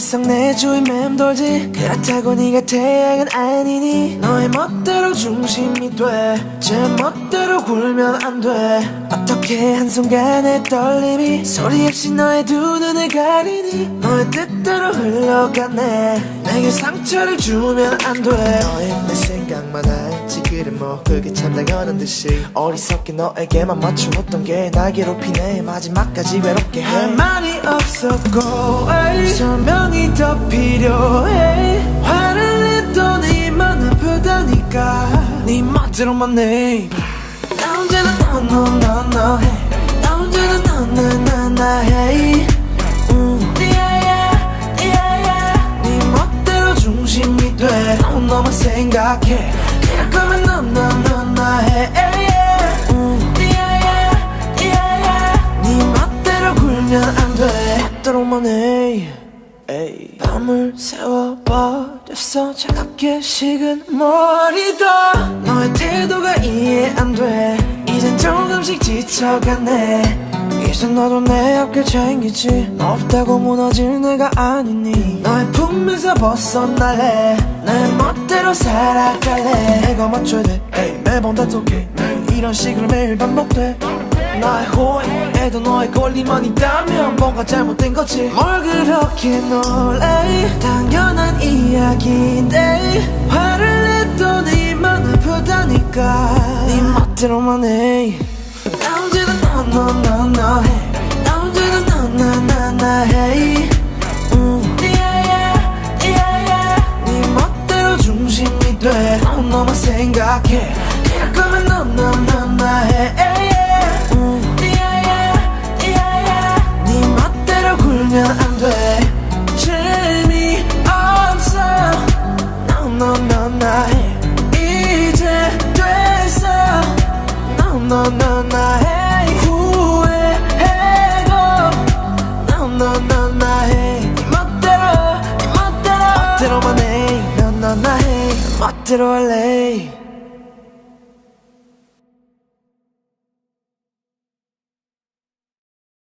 이상 내 주위 맴돌지. 그렇다고 네가 태양은 아니니. 너의 멋대로 중심이 돼제 멋대로 굴면 안 돼. 어떻게 한순간의 떨림이 소리 없이 너의 두 눈을 가리니. 너의 뜻대로 흘러가네. 내게 상처를 주면 안돼. 너의 내 생각만 알 지 그래 뭐 그게 참 당연한 듯이 어리석게 너에게만 맞추었던 게 날 괴롭히네 마지막까지 외롭게 할 말이 없었고 에이, 설명이 더 필요해 화를 내도 네만 아프다니까 네 멋대로만 해나 혼자는 너너너너 해. 나 혼자는 너너너너 해. 음. 띠아야, 띠아야. 네 멋대로 중심이 돼. 넌 너만 생각해. 밤을 새워버렸어. 차갑게 식은 머리도 너의 태도가 이해 안돼. 이젠 조금씩 지쳐가네 이제 너도 내 앞길 챙기지. 너 없다고 무너질 내가 아니니. 너의 품에서 벗어날래. 내 멋대로 살아갈래. 내가 맞춰야 돼. 에이, 매번 다독해. 이런 식으로 매일 반복돼. 나의 호의에도 너의 권리만 있다면 뭔가 잘못된 거지. 뭘 그렇게 놀래? 당연한 이야기인데. 화를 내도 네만 아프다니까. 네 멋대로만 해. 나 혼자는 너너너너 해나 혼자는 너너너너 해 음. 띠아야 띠아야 네 멋대로 중심이 돼넌 너만 생각해 이럴 거면 너너너너 해 음. 띠아야 띠아야 네 멋대로 굴면 안돼 재미없어 너너너너 해 이제 됐어 너너너 멋대로 멋대로만 해. 너너너 해. 멋대로 할래